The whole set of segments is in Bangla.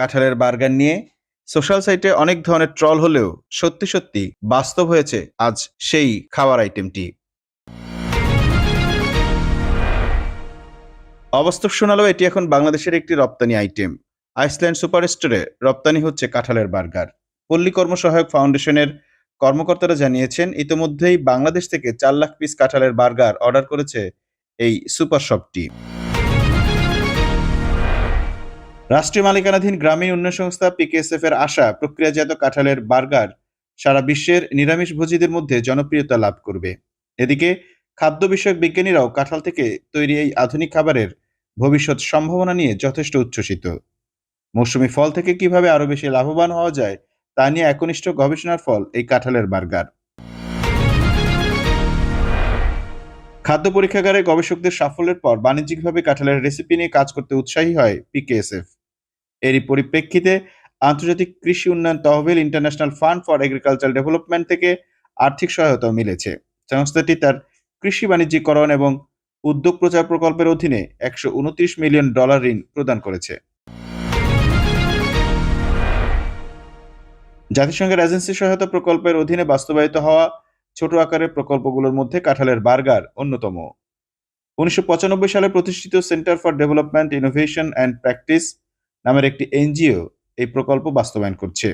কাঁঠালের বার্গার নিয়ে সোশ্যাল সাইটে অনেক ধরনের ট্রল হলেও সত্যি সত্যি বাস্তব হয়েছে আজ সেই খাওয়ার আইটেমটি। অবাস্তব শোনালেও এটি এখন বাংলাদেশের একটি রপ্তানি আইটেম। আইসল্যান্ড সুপার স্টোরে রপ্তানি হচ্ছে কাঁঠালের বার্গার। পল্লী কর্মসহায়ক ফাউন্ডেশনের কর্মকর্তারা জানিয়েছেন, ইতিমধ্যেই বাংলাদেশ থেকে চার লাখ পিস কাঁঠালের বার্গার অর্ডার করেছে এই সুপার শপটি। রাষ্ট্রীয় মালিকানাধীন গ্রামীণ উন্নয়ন সংস্থা পিকেএসএফ এর আশা, প্রক্রিয়াজাত কাঁঠালের বার্গার সারা বিশ্বের নিরামিষভোজীদের মধ্যে জনপ্রিয়তা লাভ করবে। এদিকে, খাদ্য বিষয়ক বিজ্ঞানীরাও কাঁঠাল থেকে তৈরি এই আধুনিক খাবারের ভবিষ্যৎ সম্ভাবনা নিয়ে যথেষ্ট উচ্ছ্বসিত। মৌসুমি ফল থেকে কীভাবে আরও বেশি লাভবান হওয়া যায়, তা নিয়ে একনিষ্ঠ গবেষণার ফল এই কাঁঠালের বার্গার। খাদ্য পরীক্ষাগারে গবেষকদের সাফল্যের পর বাণিজ্যিকভাবে কাঁঠালের রেসিপি নিয়ে কাজ করতে উৎসাহী হয় পিকেএসএফ এরই পরিপ্রেক্ষিতে আন্তর্জাতিক কৃষি উন্নয়ন তহবিল International Fund for Agriculture Development থেকে আর্থিক সহায়তা মিলেছে। সংস্থাটি তার কৃষি বাণিজ্যিকরণ এবং উদ্যোগ প্রচার প্রকল্পের অধীনে একশো উনত্রিশ মিলিয়ন ডলার ঋণ প্রদান করেছে। জাতিসংঘের এজেন্সি সহায়তা প্রকল্পের অধীনে বাস্তবায়িত হওয়া ছোট আকারের প্রকল্পগুলোর মধ্যে কাঁঠালের বার্গার অন্যতম। উনিশশো পঁচানব্বই সালে প্রতিষ্ঠিত Centre for Development, Innovation and Practice নামের একটি এনজিও এই প্রকল্প বাস্তবায়ন করছে।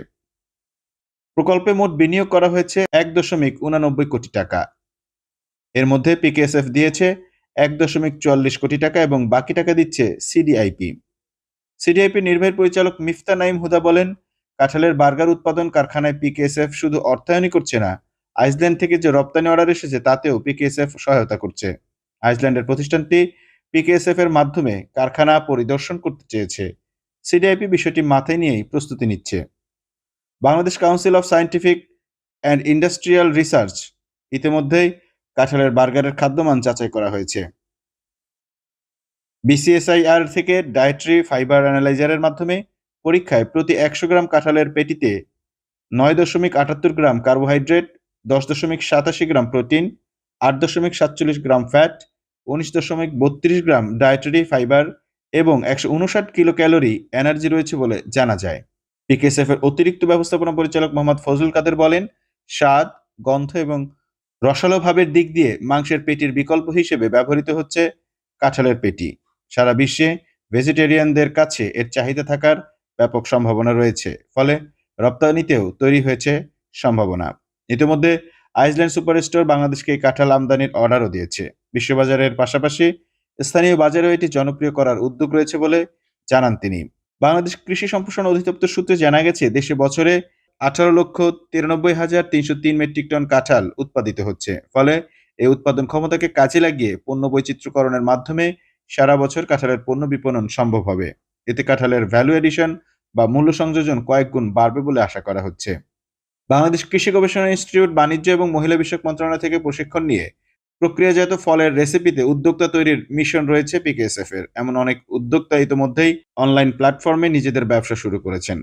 প্রকল্পে মোট বিনিয়োগ করা হয়েছে এক দশমিক উনানব্বই কোটি টাকা। এর মধ্যে পিকেএসএফ দিয়েছে এক দশমিক চুয়াল্লিশ কোটি টাকা এবং বাকি টাকা দিচ্ছে সিডিআইপি। সিডিআইপি নির্বাহী পরিচালক মিফতা নাইম হুদা বলেন, কাঁঠালের বার্গার উৎপাদন কারখানায় পিকেএসএফ শুধু অর্থায়নই করছে না, আইসল্যান্ড থেকে যে রপ্তানি অর্ডার এসেছে তাতেও পিকেএসএফ সহায়তা করছে। আইসল্যান্ডের প্রতিষ্ঠানটি পিকেএসএফ এর মাধ্যমে কারখানা পরিদর্শন করতে চেয়েছে। সিডিআইপি বিষয়টি মাথায় নিয়েই প্রস্তুতি নিচ্ছে। Bangladesh Council of Scientific and Industrial Research ইতিমধ্যেই কাঁঠালের বার্গারের খাদ্যমান যাচাই করা হয়েছে। বিসিএসআইআর থেকে ডায়েটরি ফাইবার অ্যানালাইজারের মাধ্যমে পরীক্ষায় প্রতি একশো গ্রাম কাঁঠালের পেটিতে নয় দশমিক আটাত্তর গ্রাম কার্বোহাইড্রেট, দশ দশমিক সাতাশি গ্রাম প্রোটিন, আট দশমিক সাতচল্লিশ গ্রাম ফ্যাট, উনিশ দশমিক বত্রিশ গ্রাম ডায়েটারি ফাইবার এবং একশো উনষাট কিলো ক্যালোরি এনার্জি রয়েছে বলে জানা যায়। পিকেএসএফ এর অতিরিক্ত ব্যবস্থাপনা পরিচালক মোহাম্মদ ফজল কাদের বলেন, স্বাদ, গন্ধ এবং রসালো ভাবের দিক দিয়ে মাংসের পেটির বিকল্প হিসেবে ব্যবহৃত হচ্ছে কাঁঠালের পেটি। সারা বিশ্বে ভেজিটেরিয়ানদের কাছে এর চাহিদা থাকার ব্যাপক সম্ভাবনা রয়েছে, ফলে রপ্তানিতেও তৈরি হয়েছে সম্ভাবনা। ইতিমধ্যে আইসল্যান্ড সুপার স্টোর বাংলাদেশকে কাঁঠাল আমদানির অর্ডারও দিয়েছে। বিশ্ববাজারের পাশাপাশি স্থানীয় বাজারেও এটি জনপ্রিয় করার উদ্যোগ রয়েছে বলে জানান তিনি। বাংলাদেশ কৃষি সম্প্রসারণ অধিদপ্তর সূত্রে জানা গেছে, দেশে বছরে আঠারো লক্ষ তিরানব্বই হাজার তিনশো তিন মেট্রিক টন কাঁঠাল উৎপাদিত হচ্ছে। ফলে এই উৎপাদন ক্ষমতাকে কাজে লাগিয়ে পণ্য বৈচিত্র্যকরণের মাধ্যমে সারা বছর কাঁঠালের পণ্য বিপণন সম্ভব হবে। এতে কাঁঠালের ভ্যালু এডিশন বা মূল্য সংযোজন কয়েক গুণ বাড়বে বলে আশা করা হচ্ছে। বাংলাদেশ কৃষি গবেষণা ইনস্টিটিউট বাণিজ্য এবং মহিলা বিষয়ক মন্ত্রণালয় থেকে প্রশিক্ষণ নিয়ে প্রক্রিয়াজাত ফলের রেসিপিতে উদ্যোক্তা তৈরির মিশন রয়েছে পিকেএসএফ এর এমন অনেক উদ্যোক্তা ইতিমধ্যেই অনলাইন প্ল্যাটফর্মে নিজেদের ব্যবসা শুরু করেছেন।